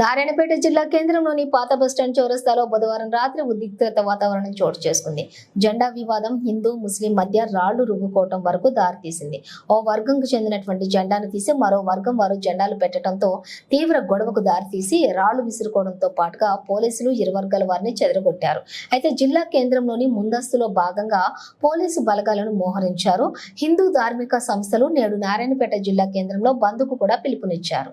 నారాయణపేట జిల్లా కేంద్రంలోని పాత బస్టాండ్ చౌరస్తాలో బుధవారం రాత్రి ఉద్రిక్తత వాతావరణం చోటు చేసుకుంది. జెండా వివాదం హిందూ ముస్లిం మధ్య రాళ్ళు రువ్వుకోవటం వరకు దారితీసింది. ఓ వర్గంకు చెందినటువంటి జెండాను తీసి మరో వర్గం వారు జెండాలు పెట్టడంతో తీవ్ర గొడవకు దారితీసి రాళ్ళు విసురుకోవడంతో పాటుగా పోలీసులు ఇరు వర్గాల వారిని చెదరగొట్టారు. అయితే జిల్లా కేంద్రంలోని ముందస్తులో భాగంగా పోలీసు బలగాలను మోహరించారు. హిందూ ధార్మిక సంస్థలు నేడు నారాయణపేట జిల్లా కేంద్రంలో బంద్కు కూడా పిలుపునిచ్చారు.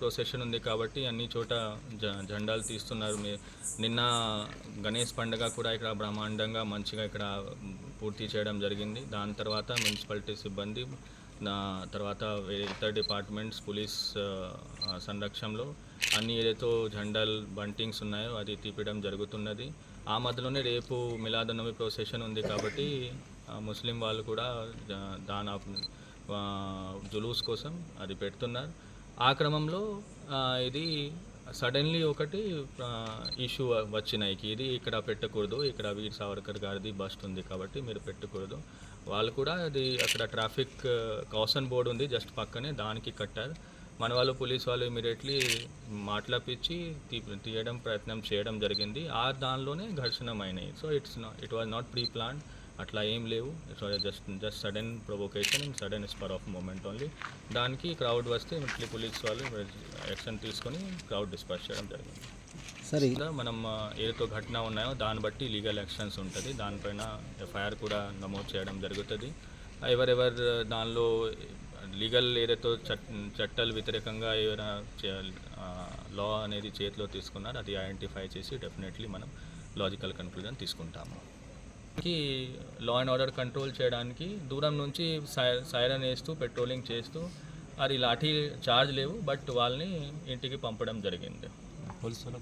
ప్రొసెషన్ ఉంది కాబట్టి అన్ని చోట జ జెండాలు తీస్తున్నారు. నిన్న గణేష్ పండుగ కూడా ఇక్కడ బ్రహ్మాండంగా మంచిగా ఇక్కడ పూర్తి చేయడం జరిగింది. దాని తర్వాత మున్సిపాలిటీ సిబ్బంది తర్వాత వేరే ఇతర డిపార్ట్మెంట్స్ పోలీస్ సంరక్షణలో అన్ని ఏదైతే జెండాలు బంటింగ్స్ ఉన్నాయో అది తీపడం జరుగుతున్నది. ఆ మధ్యలోనే రేపు మిలాదనవి ప్రొసెషన్ ఉంది కాబట్టి ముస్లిం వాళ్ళు కూడా దాన దాని జులూస్ కోసం అది పెడుతున్నారు. ఆ క్రమంలో ఇది సడన్లీ ఒకటి ఇష్యూ వచ్చినాయికి ఇది ఇక్కడ పెట్టకూడదు ఇక్కడ వీర్ సావర్కర్ గారిది బస్ట్ ఉంది కాబట్టి మీరు పెట్టకూడదు. వాళ్ళు కూడా అది అక్కడ ట్రాఫిక్ కాసన్ బోర్డు ఉంది జస్ట్ పక్కనే దానికి కట్టారు. మన వాళ్ళు పోలీస్ వాళ్ళు ఇమీడియట్లీ మాట్లాపించి తీయడం ప్రయత్నం చేయడం జరిగింది. ఆ దానిలోనే ఘర్షణమైనాయి so it's it was not pre plan అట్లా ఏం లేవు. So just just sudden provocation and sudden spur of moment only దానికి క్రౌడ్ వస్తే ఇట్లీ పోలీస్ వాళ్ళు యాక్షన్ తీసుకొని క్రౌడ్ డిస్పర్స్ చేయడం జరిగింది. సరే. మనం ఏదైతే ఘటన ఉన్నాయో దాన్ని బట్టి లీగల్ యాక్షన్స్ ఉంటుంది. దానిపైన ఎఫ్ఐఆర్ కూడా నమోదు చేయడం జరుగుతుంది. ఎవరెవరు దానిలో లీగల్ ఏదైతే చట్ చట్టాలు వ్యతిరేకంగా ఏమైనా లా అనేది చేతిలో తీసుకున్నారు అది ఐడెంటిఫై చేసి డెఫినెట్లీ మనం లాజికల్ కన్క్లూజన్ తీసుకుంటాము. కి లా అండ్ ఆర్డర్ కంట్రోల్ చేయడానికి దూరం నుంచి సై సైరన్ వేస్తూ పెట్రోలింగ్ చేస్తూ అది లాఠీ చార్జ్ లేవు బట్ వాళ్ళని ఇంటికి పంపడం జరిగింది. పోలీసు కూడా